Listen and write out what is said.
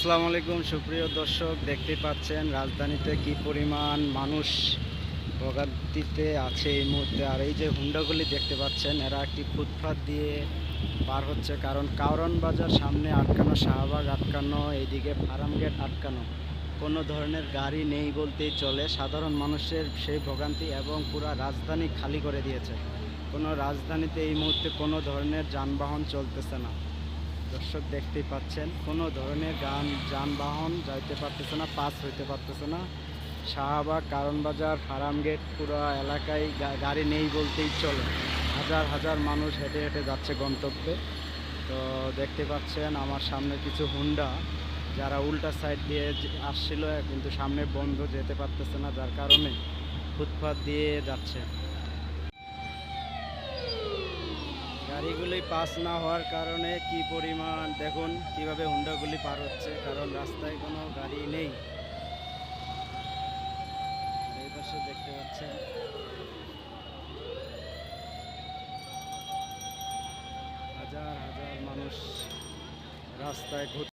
আসসালামু আলাইকুম, সুপ্রিয় দর্শক দেখতে পাচ্ছেন রাজধানীতে কি পরিমাণ মানুষ ভোগান্তিতে আছে এই মুহূর্তে। আর এই যে হুন্ডাগুলি দেখতে পাচ্ছেন, এরা একটি ফুটপাত দিয়ে পার হচ্ছে, কারণ কারণ বাজার সামনে আটকানো, শাহবাগ আটকানো, এইদিকে ফার্ম গেট আটকানো, কোনো ধরনের গাড়ি নেই বলতেই চলে। সাধারণ মানুষের সেই ভোগান্তি এবং পুরা রাজধানী খালি করে দিয়েছে। কোনো রাজধানীতে এই মুহূর্তে কোনো ধরনের যানবাহন চলতেছে না। দর্শক দেখতেই পাচ্ছেন, কোনো ধরনের গান, যানবাহন যাইতে পারতেছে না, পাস হইতে পারতেছে না। শাহবাগ কারণ বাজার ফার্ম গেট পুরো এলাকায় গাড়ি নেই বলতেই চলে। হাজার হাজার মানুষ হেঁটে হেঁটে যাচ্ছে গন্তব্যে। তো দেখতে পাচ্ছেন, আমার সামনে কিছু হুন্ডা, যারা উল্টা সাইড দিয়ে আসছিল, কিন্তু সামনে বন্ধ যেতে পারতেছে না, যার কারণে ফুটপাত দিয়ে যাচ্ছে। গাড়িগুলি পাস না হওয়ার কারণে কি পরিমাণ, দেখুন কীভাবে হুন্ডাগুলি পার হচ্ছে, কারণ রাস্তায় কোনো গাড়ি নেই। এই পাশে দেখতে পাচ্ছেন। হাজার হাজার মানুষ রাস্তায়